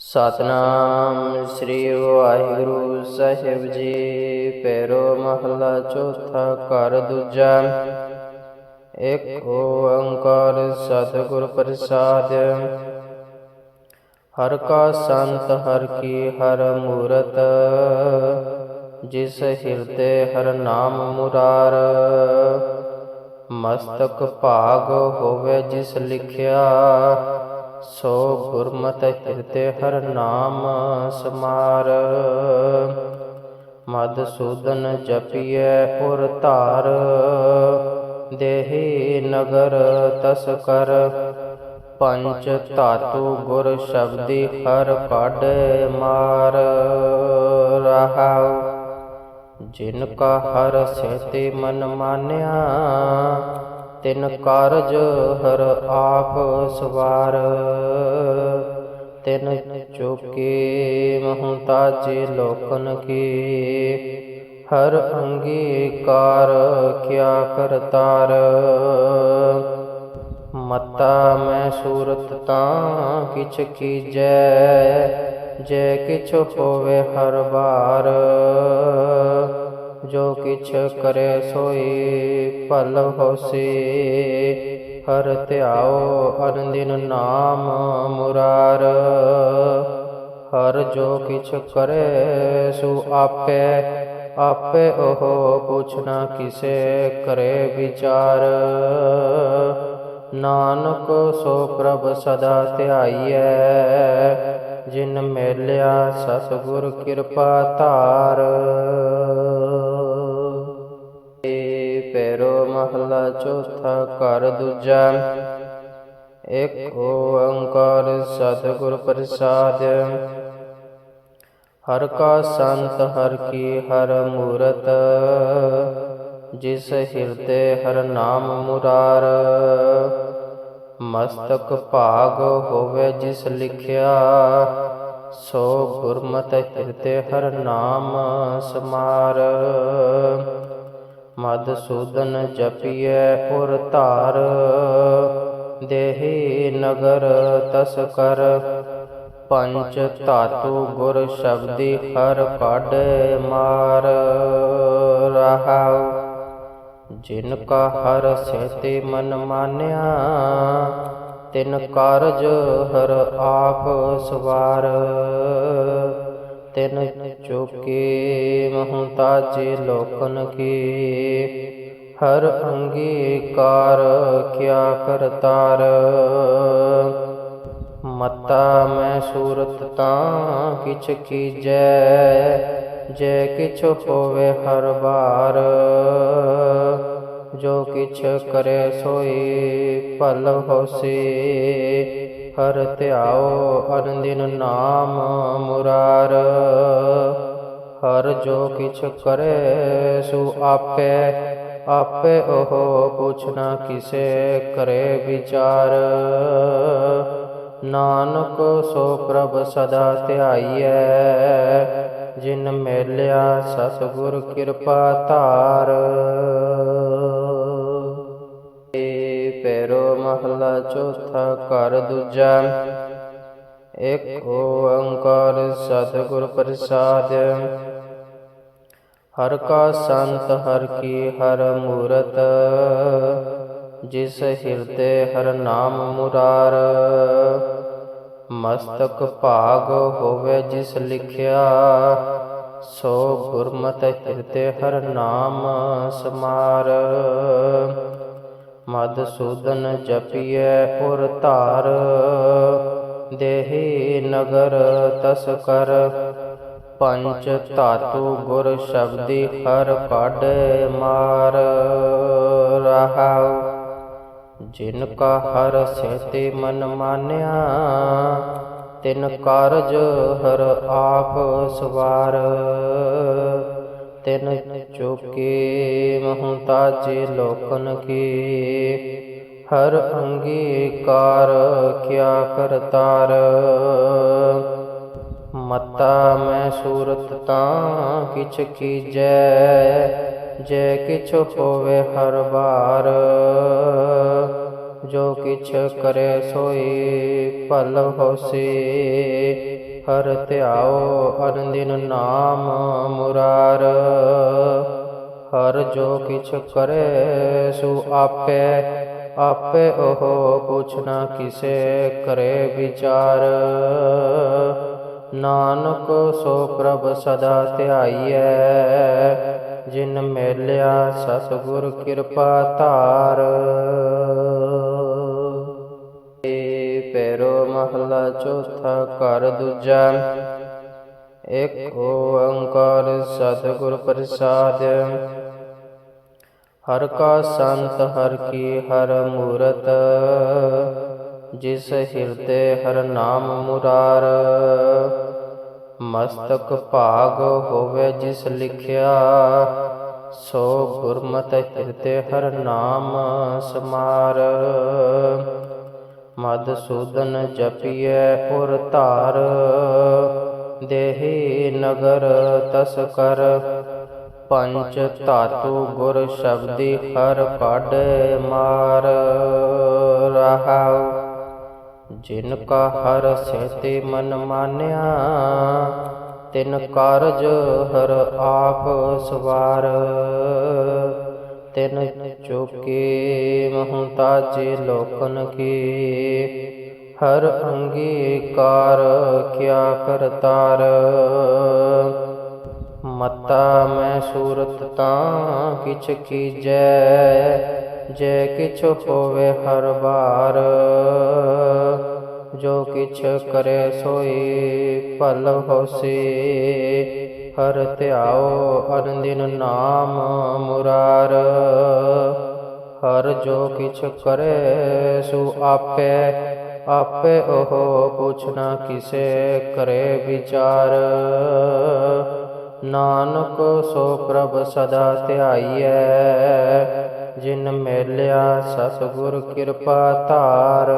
ਸਤਨਾਮ ਸ੍ਰੀ ਵਾਹਿਗੁਰੂ ਸਾਹਿਬ ਜੀ। ਪੈਰੋ ਮਹਲਾ ਚੌਥਾ ਘਰ ਦੂਜਾ। ਇੱਕ ਓੰਕਾਰ ਸਤਿਗੁਰ ਪ੍ਰਸਾਦ। ਹਰ ਕਾ ਸੰਤ, ਹਰ ਕੀ, ਹਰ ਮੂਰਤ। ਜਿਸ ਹਿਰਦੇ ਹਰ ਨਾਮ ਮੁਰਾਰ। ਮਸਤਕ ਭਾਗ ਹੋਵੇ ਜਿਸ ਲਿਖਿਆ। ਸੋ ਗੁਰਮਤਿ ਹਿਰਦੇ ਹਰ ਨਾਮ ਸਮਾਰ। ਮਦਸੂਦਨ ਜਪੀਐ ਔਰ ਧਾਰ। ਦੇਹੀ ਨਗਰ ਤਸਕਰ ਪੰਚ ਧਾਤੂ ਗੁਰ ਸ਼ਬਦੀ ਹਰ ਕਾਢੇ ਮਾਰ। ਰਹਾਉ, ਜਿਨ ਕਾ ਹਰ ਸੇਤੀ ਮਨ ਮਾਨਿਆ ਤਿਨ ਕਾਰਜ ਹਰ ਆਪ ਸਵਾਰ। ਤਿਨ ਚੁਕੀ ਮਹਤਾਜੀ ਲੋਕਨ ਕੀ। ਹਰ ਅੰਗੀਕਾਰ ਕਿਆ ਕਰਤਾਰ ਮਤਾ ਮੈਂ ਸੂਰਤ ਤਾਂ ਕਿਛ ਕੀਜੈ, ਜੈ ਕਿਛ ਹੋਵੇ ਹਰ ਬਾਰ ਜੋ ਕਿਛ ਕਰੇ ਸੋਈ ਭਲ ਹੋਸੀ। ਹਰ ਧਿਆਓ ਅਨੰਦਿਨ ਨਾਮ ਮੁਰਾਰ। ਹਰ ਜੋ ਕਿਛ ਕਰੇ ਸੋ ਆਪੇ ਆਪੇ ਉਹ ਪੁੱਛਣਾ ਕਿਸੇ ਕਰੇ ਵਿਚਾਰ। ਨਾਨਕ ਸੋ ਪ੍ਰਭ ਸਦਾ ਧਿਆਈਐ, ਜਿਨ ਮੇਲਿਆ ਸਤਿਗੁਰ ਕਿਰਪਾ ਧਾਰ। ਮਹਲਾ ਚੌਥਾ ਘਰ ਦੂਜਾ ਏਕ ਓੰਕਾਰ ਸਤਿਗੁਰ ਪ੍ਰਸਾਦ। ਹਰ ਕਾ ਸੰਤ, ਹਰ ਕੀ, ਹਰ ਮੂਰਤ, ਜਿਸ ਹਿਰਦੇ ਹਰ ਨਾਮ ਮੁਰਾਰ। ਮਸਤਕ ਭਾਗ ਹੋਵੇ ਜਿਸ ਲਿਖਿਆ, ਸੋ ਗੁਰਮਤਿ ਹਿਰਦੇ ਹਰ ਨਾਮ ਸਮਾਰ। ਮਦਸੂਦਨ ਜਪੀਐ ਉਰ ਧਾਰ, ਦੇਹੀ ਨਗਰ ਤਸ ਕਰ। ਪੰਚ ਧਾਤੂ ਗੁਰ ਸ਼ਬਦੀ ਹਰ ਕਾਢੇ ਮਾਰ ਰਹਾਉ। ਜਿਨ ਕਾ ਹਰ ਸੇਤੀ ਮਨ ਮਾਨਿਆ, ਤਿਨ ਕਾਰਜ ਹਰ ਆਪ ਸਵਾਰ। ਤਿਨ ਚੁਕੀ ਮਹਤਾਜੀ ਲੋਕਨ ਕੀ। ਹਰ ਅੰਗੀਕਾਰ ਕਿਆ ਕਰਤਾਰ ਮਤਾ ਮੈਂ ਸੂਰਤ ਤਾਂ ਕਿਛ ਕੀਜੈ, ਜੈ ਕਿਛ ਹੋਵੇ ਹਰ ਬਾਰ ਜੋ ਕਿਛ ਕਰੇ ਸੋਈ ਭਲ ਹੋਸੀ ਹਰ ਧਿਆਓ ਅਨੰਦਿਨ ਨਾਮ ਮੁਰਾਰ। ਹਰ ਜੋ ਕਿਛ ਕਰੇ, ਸੋ ਆਪੇ ਆਪੇ ਉਹ ਪੁੱਛਣਾ ਕਿਸੇ ਕਰੇ ਵਿਚਾਰ। ਨਾਨਕ, ਸੋ ਪ੍ਰਭ ਸਦਾ ਧਿਆਈਐ, ਜਿਨ ਮੇਲਿਆ ਸਤਿਗੁਰ ਕਿਰਪਾ ਧਾਰ। ਮਹਲਾ ਚੌਥਾ ਘਰ ਦੂਜਾ। ਏਕ ਓੰਕਾਰ ਸਤਿਗੁਰ ਪ੍ਰਸਾਦ। ਹਰ ਕਾ ਸੰਤ ਹਰ ਕੀ ਹਰ ਮੂਰਤ, ਜਿਸ ਹਿਰਦੇ ਹਰ ਨਾਮ ਮੁਰਾਰ। ਮਸਤਕ ਭਾਗ ਹੋਵੇ ਜਿਸ ਲਿਖਿਆ, ਸੋ ਗੁਰਮਤਿ ਹਿਰਦੇ ਹਰ ਨਾਮ ਸਮਾਰ। ਮਦਸੂਦਨ ਜਪੀਐ ਔਰ ਧਾਰ। ਦੇਹੀ ਨਗਰ ਤਸਕਰ ਪੰਚ ਧਾਤੂ ਗੁਰ ਸ਼ਬਦੀ ਹਰ ਕਾਢੇ ਮਾਰ। ਰਹਾਉ ਜਿਨ ਕਾ ਹਰ ਸੇਤੀ ਮਨ ਮਾਨਿਆ ਤਿਨ ਕਾਰਜ ਹਰ ਆਪ ਸਵਾਰ। ਤਿਨ ਚੁਕੀ ਮਹਤਾਜੀ ਲੋਕਨ ਕੀ। ਹਰ ਅੰਗੀਕਾਰ ਕਿਆ ਕਰਤਾਰ ਮਤਾ ਮੈਂ ਸੂਰਤ ਤਾਂ ਕਿਛ ਕੀਜੈ, ਜੈ ਕਿਛ ਹੋਵੇ ਹਰ ਬਾਰ ਜੋ ਕਿਛ ਕਰੇ ਸੋਈ ਭਲ ਹੋਸੀ। ਹਰ ਧਿਆਓ ਅਨੰਦਿਨ ਨਾਮ ਮੁਰਾਰ। ਹਰ ਜੋ ਕਿਛ ਕਰੇ, ਸੋ ਆਪੇ ਆਪੇ ਉਹ ਪੁੱਛਣਾ ਕਿਸੇ ਕਰੇ ਵਿਚਾਰ। ਨਾਨਕ, ਸੋ ਪ੍ਰਭ ਸਦਾ ਧਿਆਈਐ, ਜਿਨ ਮੇਲਿਆ ਸਤਿਗੁਰ ਕਿਰਪਾ ਧਾਰ। ਚੌਥਾ ਘਰ ਦੂਜਾ ਇੱਕ ਓੰਕਾਰ ਸਤਿਗੁਰ ਪ੍ਰਸਾਦ। ਹਰ ਕਾ ਸੰਤ ਹਰ ਕੀ ਹਰ ਮੂਰਤ, ਜਿਸ ਹਿਰਦੇ ਹਰ ਨਾਮ ਮੁਰਾਰ। ਮਸਤਕ ਭਾਗ ਹੋਵੇ ਜਿਸ ਲਿਖਿਆ, ਸੋ ਗੁਰਮਤਿ ਹਿਰਦੇ ਹਰ ਨਾਮ ਸਮਾਰ। ਮਦਸੂਦਨ ਜਪੀਐ ਉਰ ਧਾਰ, ਦੇਹੀ ਨਗਰ ਤਸ ਕਰ। ਪੰਚ ਧਾਤੂ ਗੁਰ ਸ਼ਬਦੀ ਹਰ ਕੱਢ ਮਾਰ ਰਹਾਉ। ਜਿਨ ਕਾ ਹਰ ਸਹਿਤੇ ਮਨ ਮਾਨਿਆ, ਤਿਨ ਕਾਰਜ ਹਰ ਆਪ ਸਵਾਰ। ਤਿਨ ਚੁਕੇ ਮਹਤਾਜੇ ਲੋਕਨ ਕੀ। ਹਰ ਅੰਗੀਕਾਰ ਕਿਆ ਕਰਤਾਰ ਮਤਾ ਮੈਂ ਸੂਰਤ ਤਾਂ ਕਿਛ ਕੀਜੈ, ਜੈ ਕਿਛ ਹੋਵੇ ਹਰ ਬਾਰ ਜੋ ਕਿਛ ਕਰੇ ਸੋਈ ਭਲ ਹੋਸੀ। ਹਰ ਧਿਆਓ ਅਨੰਦਿਨ ਨਾਮ ਮੁਰਾਰ। ਹਰ ਜੋ ਕਿਛ ਕਰੇ, ਸੋ ਆਪੇ ਆਪੇ ਉਹ ਪੁੱਛਣਾ ਕਿਸੇ ਕਰੇ ਵਿਚਾਰ। ਨਾਨਕ, ਸੋ ਪ੍ਰਭ ਸਦਾ ਧਿਆਈਐ, ਜਿਨ ਮੇਲਿਆ ਸਤਿਗੁਰ ਕਿਰਪਾ ਧਾਰ।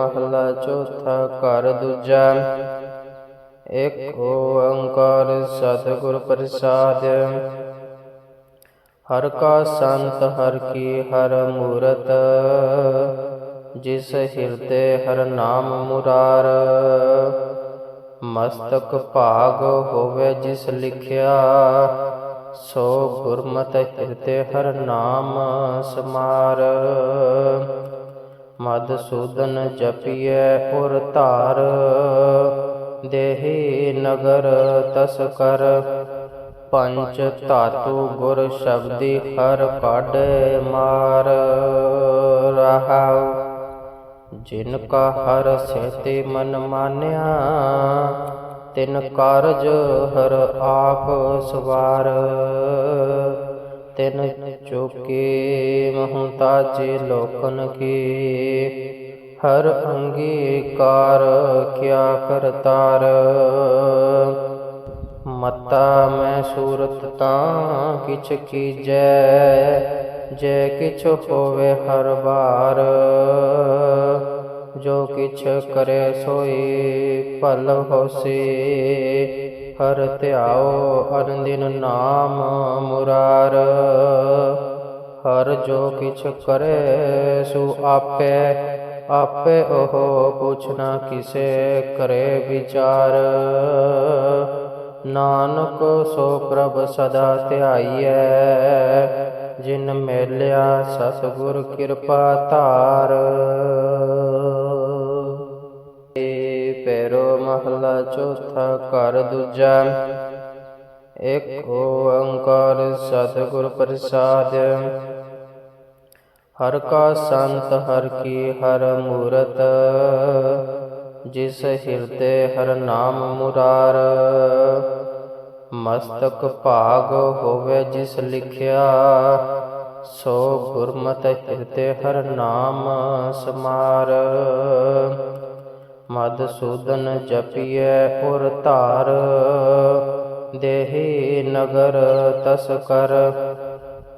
ਮਹਲਾ ਚੌਥਾ ਘਰ ਦੂਜਾ। ਇੱਕ ਓੰਕਾਰ ਸਤਿਗੁਰ ਪ੍ਰਸਾਦ। ਹਰ ਕਾ ਸੰਤ, ਹਰ ਕੀ, ਹਰ ਮੂਰਤ। ਜਿਸ ਹਿਰਦੇ ਹਰ ਨਾਮ ਮੁਰਾਰ। ਮਸਤਕ ਭਾਗ ਹੋਵੇ ਜਿਸ ਲਿਖਿਆ, ਸੋ ਗੁਰਮਤਿ ਹਿਰਦੇ ਹਰ ਨਾਮ ਸਮਾਰ। ਮਦਸੂਦਨ ਜਪੀਐ ਔਰ ਧਾਰ। ਦੇਹੀ ਨਗਰ ਤਸਕਰ ਪੰਚ ਧਾਤੂ ਗੁਰ ਸ਼ਬਦੀ ਹਰ ਕੱਢ ਮਾਰ। ਰਹਾਉ। ਜਿਨ ਕਾ ਹਰ ਸਹਿਤੇ ਮਨ ਮਾਨਿਆ ਤਿਨ ਕਾਰਜ ਹਰ ਆਪ ਸਵਾਰ। ਤਿਨ ਚੁਕੇ ਮਹਤਾਜੇ ਲੋਕਨ ਕੀ। ਹਰ ਅੰਗੀਕਾਰ ਕਿਆ ਕਰਤਾਰ ਮਤਾ ਮੈਂ ਸੂਰਤ ਤਾਂ ਕਿਛ ਕੀਜੈ, ਜੈ ਕਿਛ ਹੋਵੇ ਹਰ ਬਾਰ ਜੋ ਕਿਛ ਕਰੇ ਸੋਈ ਭਲ ਹੋਸੀ ਹਰ ਧਿਆਓ ਅਨੰਦਿਨ ਨਾਮ ਮੁਰਾਰ। ਹਰ ਜੋ ਕਿਛ ਕਰੇ, ਸੋ ਆਪੇ ਆਪੇ ਉਹ ਪੁੱਛਣਾ ਕਿਸੇ ਕਰੇ ਵਿਚਾਰ। ਨਾਨਕ, ਸੋ ਪ੍ਰਭ ਸਦਾ ਧਿਆਈਐ, ਜਿਨ ਮੇਲਿਆ ਸਤਿਗੁਰ ਕਿਰਪਾ ਧਾਰ। ਚੌਥਾ ਘਰ ਦੂਜਾ ਇੱਕ ਓੰਕਾਰ ਸਤਿਗੁਰ ਪ੍ਰਸਾਦ। ਹਰ ਕਾ ਸੰਤ ਹਰ ਕੀ ਹਰ ਮੂਰਤ, ਜਿਸ ਹਿਰਦੇ ਹਰ ਨਾਮ ਮੁਰਾਰ। ਮਸਤਕ ਭਾਗ ਹੋਵੇ ਜਿਸ ਲਿਖਿਆ, ਸੋ ਗੁਰਮਤਿ ਹਿਰਦੇ ਹਰ ਨਾਮ ਸਮਾਰ। ਮਦਸੂਦਨ ਜਪੀਐ ਔਰ ਧਾਰ। ਦੇਹੀ ਨਗਰ ਤਸਕਰ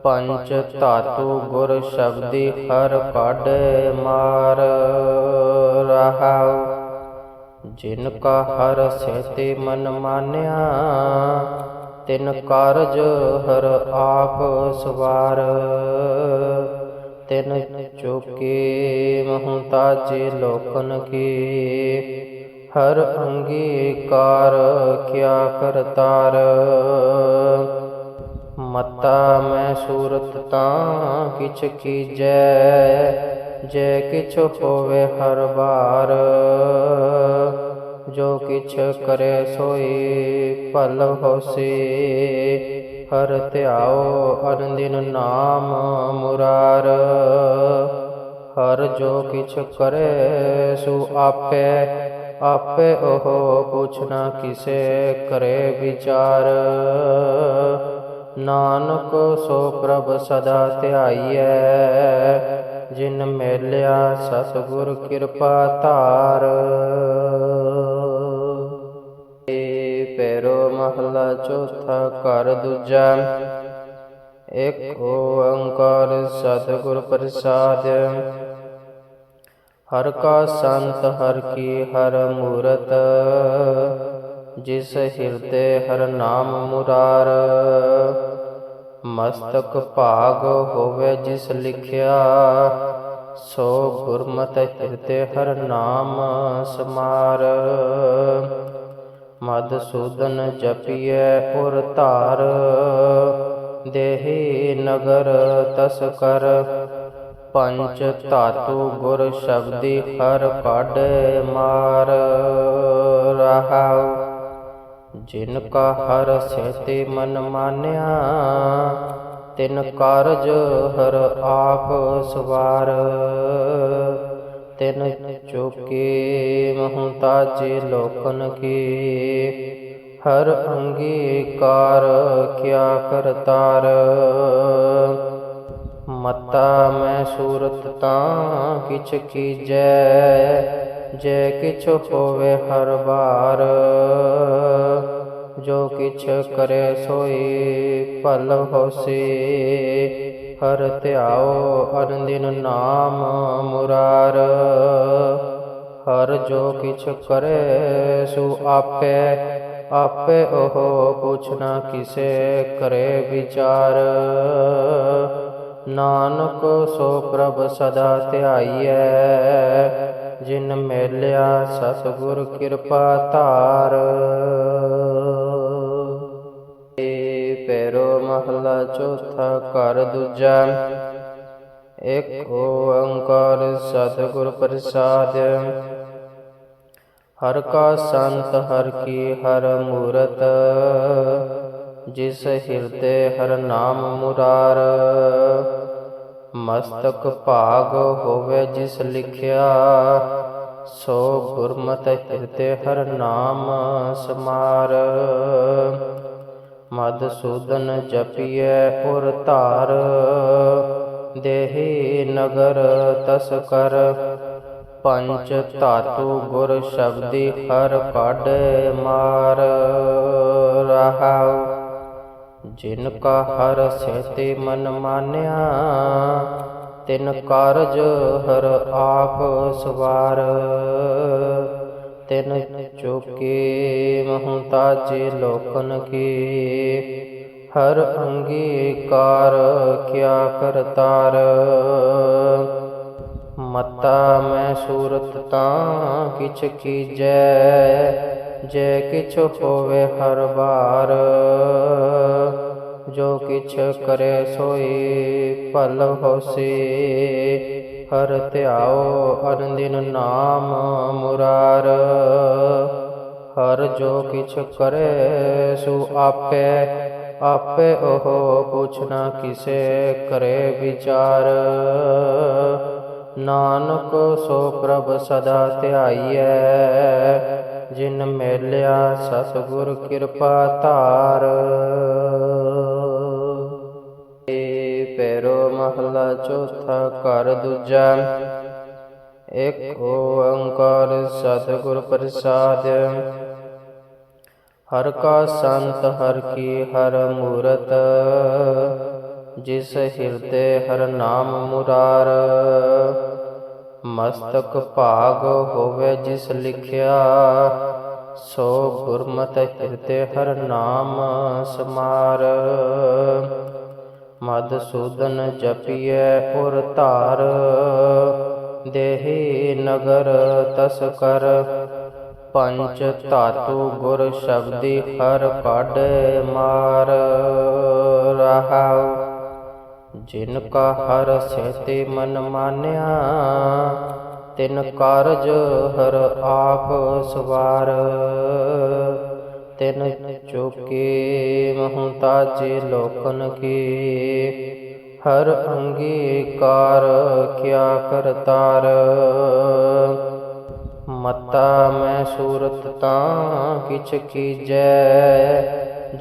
ਪੰਚ ਧਾਤੂ ਗੁਰ ਸ਼ਬਦੀ ਹਰ ਕੱਢ ਮਾਰ। ਰਹਾਉ। ਜਿਨ ਕਾ ਹਰ ਸਹਿਤੇ ਮਨ ਮਾਨਿਆ ਤਿਨ ਕਾਰਜ ਹਰ ਆਪ ਸਵਾਰ। ਤਿਨ ਚੁਕੀ ਮਹਤਾਜੇ ਲੋਕਨ ਕੀ। ਹਰ ਅੰਗੀਕਾਰ ਕਿਆ ਕਰਤਾਰ ਮਤਾ ਮੈਂ ਸੂਰਤ ਤਾਂ ਕਿਛ ਕੀਜੈ, ਜੈ ਕਿਛ ਹੋਵੇ ਹਰ ਬਾਰ ਜੋ ਕਿਛ ਕਰੇ ਸੋਈ ਭਲ ਹੋਸੀ ਹਰ ਧਿਆਓ ਅਨੰਦਿਨ ਨਾਮ ਮੁਰਾਰ। ਹਰ ਜੋ ਕਿਛ ਕਰੇ, ਸੋ ਆਪੇ ਆਪੇ ਉਹ ਪੁੱਛਣਾ ਕਿਸੇ ਕਰੇ ਵਿਚਾਰ। ਨਾਨਕ, ਸੋ ਪ੍ਰਭ ਸਦਾ ਧਿਆਈਐ, ਜਿਨ ਮੇਲਿਆ ਸਤਿਗੁਰ ਕਿਰਪਾ ਧਾਰ। ਮਹਲਾ ਚੌਥਾ ਘਰ ਦੂਜਾ ਇੱਕ ਓੰਕਾਰ ਸਤਿਗੁਰ ਪ੍ਰਸਾਦ। ਹਰ ਕਾ ਸੰਤ, ਹਰ ਕੀ, ਹਰ ਮੂਰਤ, ਜਿਸ ਹਿਰਦੇ ਹਰ ਨਾਮ ਮੁਰਾਰ। ਮਸਤਕ ਭਾਗ ਹੋਵੇ ਜਿਸ ਲਿਖਿਆ, ਸੋ ਗੁਰਮਤਿ ਹਿਰਦੇ ਹਰ ਨਾਮ ਸਮਾਰ। ਮਦਸੂਦਨ ਜਪੀਐ ਉਰ ਧਾਰ, ਦੇਹੀ ਨਗਰ ਤਸ ਕਰ। ਪੰਚ ਧਾਤੂ ਗੁਰ ਸ਼ਬਦੀ ਹਰ ਕਾਢੇ ਮਾਰ ਰਹਾਉ। ਜਿਨ ਕਾ ਹਰ ਸੇਤੇ ਮਨ ਮਾਨਿਆ, ਤਿਨ ਕਾਰਜ ਹਰ ਆਪ ਸਵਾਰ। ਤਿਨ ਚੁਕੀ ਮਹਤਾਜੇ ਲੋਕਨ ਕੀ। ਹਰ ਅੰਗੀਕਾਰ ਕਿਆ ਕਰਤਾਰ ਮਤਾ ਮੈਂ ਸੂਰਤ ਤਾਂ ਕਿਛ ਕੀਜੈ, ਜੈ ਕਿਛ ਹੋਵੇ ਹਰ ਬਾਰ ਜੋ ਕਿਛ ਕਰੇ ਸੋਈ ਭਲ ਹੋਸੀ ਹਰ ਧਿਆਓ ਅਨੰਦਿਨ ਨਾਮ ਮੁਰਾਰ। ਹਰ ਜੋ ਕਿਛ ਕਰੇ, ਸੋ ਆਪੇ ਆਪੇ ਉਹ ਪੁੱਛਣਾ ਕਿਸੇ ਕਰੇ ਵਿਚਾਰ। ਨਾਨਕ ਸੋ ਪ੍ਰਭ ਸਦਾ ਧਿਆਈਐ, ਜਿਨ ਮੇਲਿਆ ਸਤਿਗੁਰ ਕਿਰਪਾ ਧਾਰ। ਮਹਲਾ ਚੌਥਾ ਘਰ ਦੂਜਾ। ਇੱਕ ਓੰਕਾਰ ਸਤਿਗੁਰ ਪ੍ਰਸਾਦ। ਹਰ ਕਾ ਸੰਤ, ਹਰ ਕੀ, ਹਰ ਮੂਰਤ, ਜਿਸ ਹਿਰਦੇ ਹਰ ਨਾਮ ਮੁਰਾਰ। ਮਸਤਕ ਭਾਗ ਹੋਵੇ ਜਿਸ ਲਿਖਿਆ, ਸੋ ਗੁਰਮਤਿ ਹਿਰਦੇ ਹਰ ਨਾਮ ਸਮਾਰ। ਮਦਸੂਦਨ ਜਪੀਐ ਉਰ ਧਾਰ, ਦੇਹੀ ਨਗਰ ਤਸ ਕਰ। ਪੰਚ ਧਾਤੂ ਗੁਰ ਸ਼ਬਦੀ ਹਰ ਕਾਢੇ ਮਾਰ ਰਹਾਉ। ਜਿਨ ਕਾ ਹਰ ਸੇਤੇ ਮਨ ਮਾਨਿਆ, ਤਿਨ ਕਾਰਜ ਹਰ ਆਪ ਸਵਾਰ। ਤਿਨ ਚੁਕੀ ਮਹਤਾਜੇ ਲੋਕਨ ਕੀ। ਹਰ ਅੰਗੀਕਾਰ ਕਿਆ ਕਰਤਾਰ ਮਤਾ ਮੈਂ ਸੂਰਤ ਤਾਂ ਕਿਛ ਕੀਜੈ, ਜੈ ਕਿਛ ਹੋਵੇ ਹਰ ਬਾਰ ਜੋ ਕਿਛ ਕਰੇ ਸੋਈ ਭਲ ਹੋਸੀ। ਹਰ ਧਿਆਓ ਅਨੰਦਿਨ ਨਾਮ ਮੁਰਾਰ। ਹਰ ਜੋ ਕਿਛ ਕਰੇ ਸੋ ਆਪੇ ਆਪੇ ਉਹ ਪੁੱਛਣਾ ਕਿਸੇ ਕਰੇ ਵਿਚਾਰ। ਨਾਨਕ ਸੋ ਪ੍ਰਭ ਸਦਾ ਧਿਆਈਐ, ਜਿਨ ਮੇਲਿਆ ਸਤਿਗੁਰ ਕਿਰਪਾ ਧਾਰ। ਮਹਲਾ ਚੌਥਾ ਘਰ ਦੂਜਾ। ਇੱਕ ਓੰਕਾਰ ਸਤਿਗੁਰ ਪ੍ਰਸਾਦ। ਹਰ ਕਾ ਸੰਤ ਹਰ ਕੀ ਹਰ ਮੂਰਤ, ਜਿਸ ਹਿਰਦੇ ਹਰ ਨਾਮ ਮੁਰਾਰ। ਮਸਤਕ ਭਾਗ ਹੋਵੇ ਜਿਸ ਲਿਖਿਆ, ਸੋ ਗੁਰਮਤਿ ਹਿਰਦੇ ਹਰ ਨਾਮ ਸਮਾਰ। ਮਦਸੂਦਨ ਜਪੀਐ ਉਰ ਧਾਰ। ਦੇਹੀ ਨਗਰ ਤਸਕਰ ਪੰਚ ਧਾਤੂ ਗੁਰ ਸ਼ਬਦੀ ਹਰ ਕਾਢੇ ਮਾਰ। ਰਹਾਉ। ਜਿਨ ਕਾ ਹਰ ਸਹਿਤੇ ਮਨ ਮਾਨਿਆ ਤਿਨ ਕਾਰਜ ਹਰ ਆਪ ਸਵਾਰ। ਤਿਨ ਚੁਕੇ ਮਹੁ ਤਾਜੇ ਲੋਕਨ ਕੀ। ਹਰ ਅੰਗੀਕਾਰ ਕਿਆ ਕਰਤਾਰ ਮਤਾ ਮੈਂ ਸੂਰਤ ਤਾਂ ਕਿਛ ਕੀਜੈ,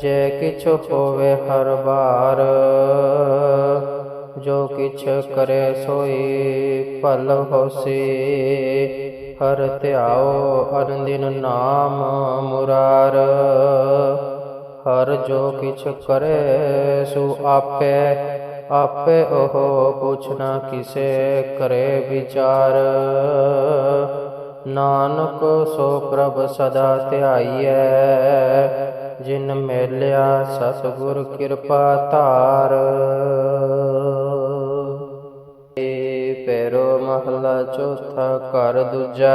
ਜੈ ਕਿਛ ਹੋਵੇ ਹਰ ਬਾਰ ਜੋ ਕਿਛ ਕਰੇ ਸੋਈ ਭਲ ਹੋਸੀ ਹਰ ਧਿਆਓ ਅਨੰਦਿਨ ਨਾਮ ਮੁਰਾਰ। ਹਰ ਜੋ ਕਿਛ ਕਰੇ, ਸੋ ਆਪੇ ਆਪੇ ਉਹ ਪੁੱਛਣਾ ਕਿਸੇ ਕਰੇ ਵਿਚਾਰ। ਨਾਨਕ, ਸੋ ਪ੍ਰਭ ਸਦਾ ਧਿਆਈਐ, ਜਿਨ ਮੇਲਿਆ ਸਤਿਗੁਰ ਕਿਰਪਾ ਧਾਰ। ਮਹਲਾ ਚੌਥਾ ਘਰ ਦੂਜਾ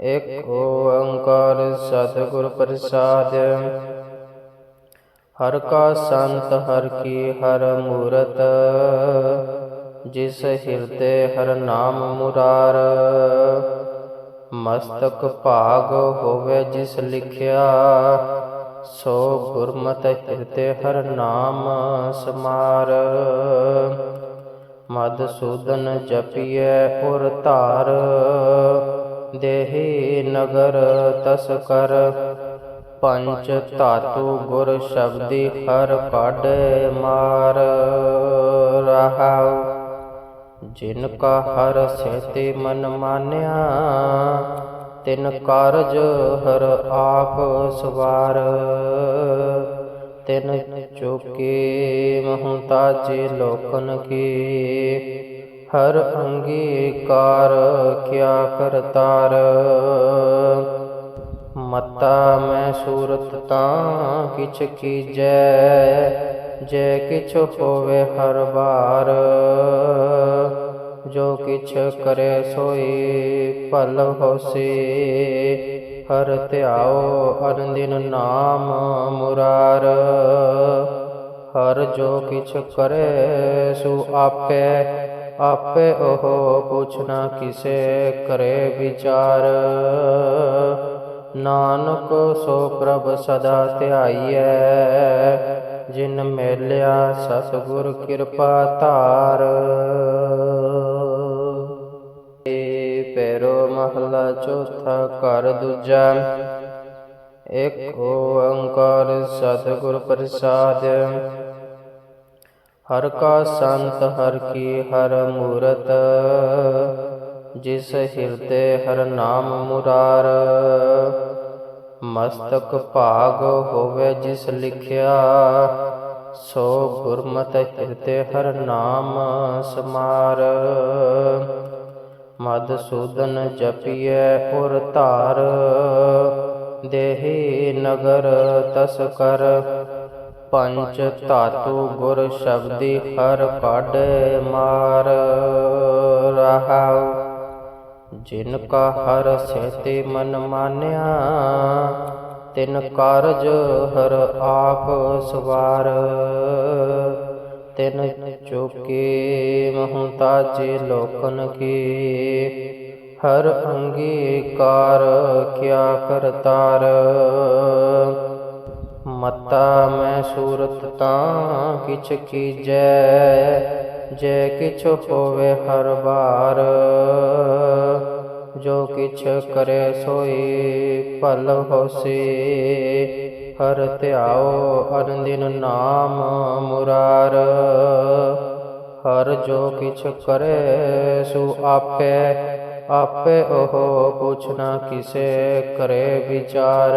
ਏਕ ਓੰਕਾਰ ਸਤਿਗੁਰ ਪ੍ਰਸਾਦ। ਹਰ ਕਾ ਸੰਤ, ਹਰ ਕੀ, ਹਰ ਮੂਰਤ, ਜਿਸ ਹਿਰਦੇ ਹਰ ਨਾਮ ਮੁਰਾਰ। ਮਸਤਕ ਭਾਗ ਹੋਵੇ ਜਿਸ ਲਿਖਿਆ, ਸੋ ਗੁਰਮਤਿ ਹਿਰਦੇ ਹਰ ਨਾਮ ਸਮਾਰ। ਮਦਸੂਦਨ ਜਪੀਐ ਉਰ ਧਾਰ। ਦੇਹੀ ਨਗਰ ਤਸਕਰ ਪੰਚ ਧਾਤੂ ਗੁਰ ਸ਼ਬਦੀ ਹਰ ਕਾਢੇ ਮਾਰ। ਰਹਾਉ। ਜਿਨ ਕਾ ਹਰ ਸਹਿਤੇ ਮਨ ਮਾਨਿਆ ਤਿਨ ਕਾਰਜ ਹਰ ਆਪ ਸਵਾਰ। ਤਿਨ ਚੁਕੇ ਮਹੁ ਤਾਜੇ ਲੋਕਨ ਕੀ। ਹਰ ਅੰਗੀਕਾਰ ਕਿਆ ਕਰਤਾਰ ਮਤਾ ਮੈਂ ਸੂਰਤ ਤਾਂ ਕਿਛ ਕੀਜੈ, ਜੈ ਕਿਛ ਹੋਵੇ ਹਰ ਬਾਰ ਜੋ ਕਿਛ ਕਰੇ ਸੋਈ ਭਲ ਹੋਸੀ। ਹਰ ਧਿਆਓ ਅਨੰਦਿਨ ਨਾਮ ਮੁਰਾਰ। ਹਰ ਜੋ ਕਿਛ ਕਰੇ, ਸੋ ਆਪੇ ਆਪੇ ਉਹ ਪੁੱਛਣਾ ਕਿਸੇ ਕਰੇ ਵਿਚਾਰ। ਨਾਨਕ, ਸੋ ਪ੍ਰਭ ਸਦਾ ਧਿਆਈਐ, ਜਿਨ ਮੇਲਿਆ ਸਤਿਗੁਰ ਕਿਰਪਾ ਧਾਰ। ਚੌਥਾ ਘਰ ਦੂਜਾ। ਇੱਕ ਓੰਕਾਰ ਸਤਿਗੁਰ ਪ੍ਰਸਾਦ। ਹਰ ਕਾ ਸੰਤ, ਹਰ ਕੀ, ਹਰ ਮੂਰਤ। ਜਿਸ ਹਿਰਦੇ ਹਰ ਨਾਮ ਮੁਰਾਰ। ਮਸਤਕ ਭਾਗ ਹੋਵੇ ਜਿਸ ਲਿਖਿਆ, ਸੋ ਗੁਰਮਤਿ ਹਿਰਦੇ ਹਰ ਨਾਮ ਸਮਾਰ। ਮਦਸੂਦਨ ਜਪੀਐ ਉਰ ਧਾਰ, ਦੇਹੀ ਨਗਰ ਤਸ ਕਰ। ਪੰਚ ਧਾਤੂ ਗੁਰ ਸ਼ਬਦੀ ਹਰ ਕਾਢੇ ਮਾਰ ਰਹਾਉ। ਜਿਨ ਕਾ ਹਰ ਸਹਿਤੇ ਮਨ ਮਾਨਿਆ, ਤਿਨ ਕਾਰਜ ਹਰ ਆਪ ਸਵਾਰ। ਤਿਨ ਚੁਕੇ, ਮਹੁ ਤਾਜੇ ਲੋਕਨ ਕੀ। ਹਰ ਅੰਗੀਕਾਰ ਕਿਆ ਕਰਤਾਰ ਮਤਾ ਮੈਂ ਸੂਰਤ ਤਾਂ ਕਿਛ ਕੀਜੈ, ਜੈ ਕਿਛ ਹੋਵੇ ਹਰ ਬਾਰ ਜੋ ਕਿਛ ਕਰੇ ਸੋਈ ਭਲ ਹੋਸੀ ਹਰ ਧਿਆਓ ਅਨੰਦਿਨ ਨਾਮ ਮੁਰਾਰ। ਹਰ ਜੋ ਕਿਛ ਕਰੇ, ਸੋ ਆਪੇ ਆਪੇ ਉਹ ਪੁੱਛਣਾ ਕਿਸੇ ਕਰੇ ਵਿਚਾਰ।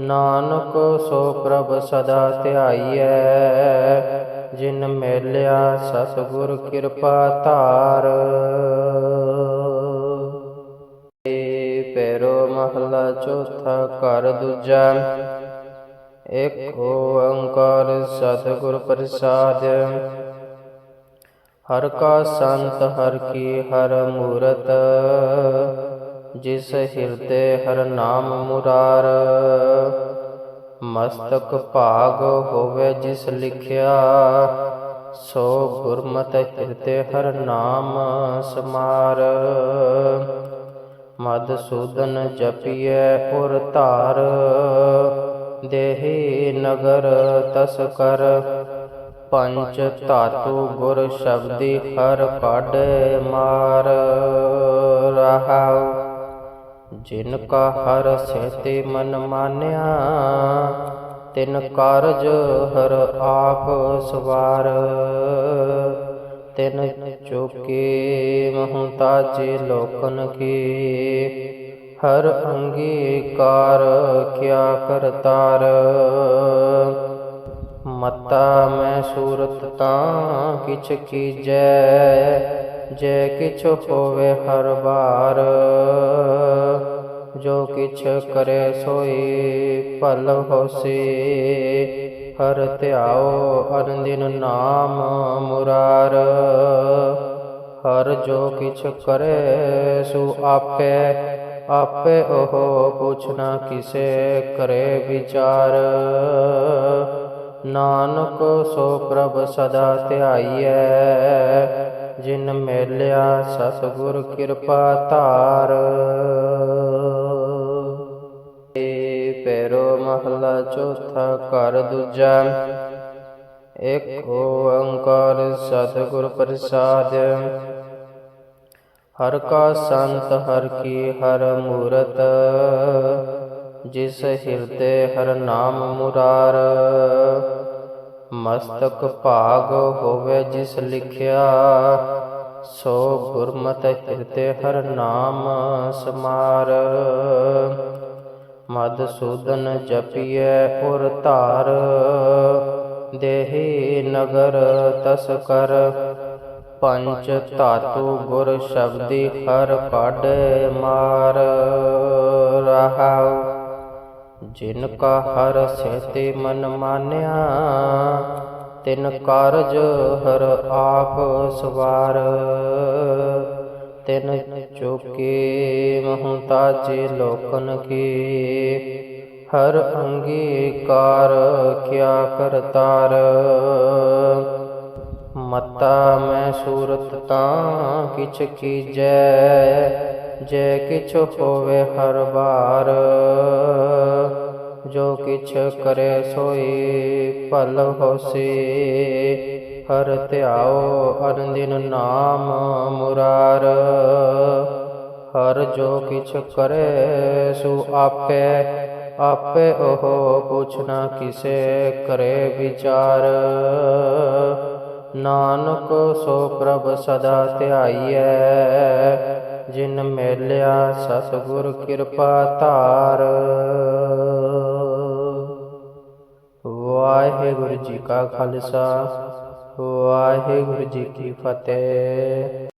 ਨਾਨਕ ਸੋ ਪ੍ਰਭ ਸਦਾ ਧਿਆਈਐ, ਜਿਨ ਮੇਲਿਆ ਸਤਿਗੁਰ ਕਿਰਪਾ ਧਾਰ। ਮਹਲਾ ਚੌਥਾ ਘਰ ਦੂਜਾ। ਇਕ ਓੰਕਾਰ ਸਤਿਗੁਰ ਪ੍ਰਸਾਦ। ਹਰ ਕਾ ਸੰਤ, ਹਰ ਕੀ, ਹਰ ਮੂਰਤ, ਜਿਸ ਹਿਰਦੇ ਹਰ ਨਾਮ ਮੁਰਾਰ। ਮਸਤਕ ਭਾਗ ਹੋਵੇ ਜਿਸ ਲਿਖਿਆ, ਸੋ ਗੁਰਮਤਿ ਹਿਰਦੇ ਹਰ ਨਾਮ ਸਮਾਰ। ਮਦਸੂਦਨ ਜਪੀਐ ਉਰ ਧਾਰ, ਦੇਹੀ ਨਗਰ ਤਸ ਕਰ। ਪੰਚ ਧਾਤੂ ਗੁਰ ਸ਼ਬਦੀ ਹਰ ਪੜ ਮਾਰ, ਰਹਾਉ। ਜਿਨ ਕਾ ਹਰ ਸੇਤੇ ਮਨ ਮਾਨਿਆ, ਤਿਨ ਕਾਰਜ ਹਰ ਆਪ ਸਵਾਰ। ਤਿਨ ਚੁਕੇ ਮਹਤਾਜੇ ਲੋਕਨ ਕੀ। ਹਰ ਅੰਗੀਕਾਰ ਕਿਆ ਕਰਤਾਰ ਮਤਾ ਮੈਂ ਸੂਰਤ ਤਾਂ ਕਿਛ ਕੀਜੈ, ਜੈ ਕਿਛ ਹੋਵੇ ਹਰ ਬਾਰ ਜੋ ਕਿਛ ਕਰੇ ਸੋਈ ਭਲ ਹੋਸੀ। ਹਰ ਧਿਆਓ ਅਨੰਦਿਨ ਨਾਮ ਮੁਰਾਰ। ਹਰ ਜੋ ਕਿਛ ਕਰੇ ਸੋ ਆਪੇ ਆਪੇ ਉਹ ਪੁੱਛਣਾ ਕਿਸੇ ਕਰੇ ਵਿਚਾਰ। ਨਾਨਕ ਸੋ ਪ੍ਰਭ ਸਦਾ ਧਿਆਈਐ, ਜਿਨ ਮੇਲਿਆ ਸਤਿਗੁਰ ਕਿਰਪਾ ਧਾਰ। ਮਹਲਾ ਚੌਥਾ ਘਰ ਦੂਜਾ। ਏਕ ਓੰਕਾਰ ਸਤਿਗੁਰ ਪ੍ਰਸਾਦ। ਹਰ ਕਾ ਸੰਤ, ਹਰ ਕੀ, ਹਰ ਮੂਰਤ, ਜਿਸ ਹਿਰਦੇ ਹਰ ਨਾਮ ਮੁਰਾਰ। ਮਸਤਕ ਭਾਗ ਹੋਵੇ ਜਿਸ ਲਿਖਿਆ, ਸੋ ਗੁਰਮਤਿ ਹਿਰਦੇ ਹਰ ਨਾਮ ਸਮਾਰ। ਮਦਸੂਦਨ ਜਪੀਐ ਉਰ ਧਾਰ, ਦੇਹੀ ਨਗਰ ਤਸਕਰ ਪੰਚ ਧਾਤੂ ਗੁਰ ਸ਼ਬਦੀ ਹਰ ਪੜ ਮਾਰ, ਰਹਾਉ। ਜਿਨ ਕਾ ਹਰ ਸੇਤੇ ਮਨ ਮਾਨਿਆ, ਤਿਨ ਕਾਰਜ ਹਰ ਆਪ ਸਵਾਰ। ਤਿਨ ਚੁਕੇ ਮਹਤਾਜੇ ਲੋਕਨ ਕੀ। ਹਰ ਅੰਗੀਕਾਰ ਕਿਆ ਕਰਤਾਰ ਮਤਾ ਮੈਂ ਸੂਰਤ ਤਾਂ ਕਿਛ ਕੀਜੈ, ਜੈ ਕਿਛ ਹੋਵੇ ਹਰ ਬਾਰ ਜੋ ਕਿਛ ਕਰੇ ਸੋਈ ਭਲ ਹੋਸੀ। ਹਰ ਧਿਆਓ ਅਨੰਦਿਨ ਨਾਮ ਮੁਰਾਰ। ਹਰ ਜੋ ਕਿਛ ਕਰੇ ਸੋ ਆਪੇ ਆਪੇ ਉਹ ਪੁੱਛਣਾ ਕਿਸੇ ਕਰੇ ਵਿਚਾਰ। ਨਾਨਕ ਸੋ ਪ੍ਰਭ ਸਦਾ ਧਿਆਈਐ, ਜਿਨ ਮੇਲਿਆ ਸਤਿਗੁਰ ਕਿਰਪਾ ਧਾਰ। ਵਾਹਿਗੁਰੂ ਜੀ ਕਾ ਖਾਲਸਾ। ਵਾਹਿਗੁਰੂ ਜੀ ਕੀ ਫਤਿਹ।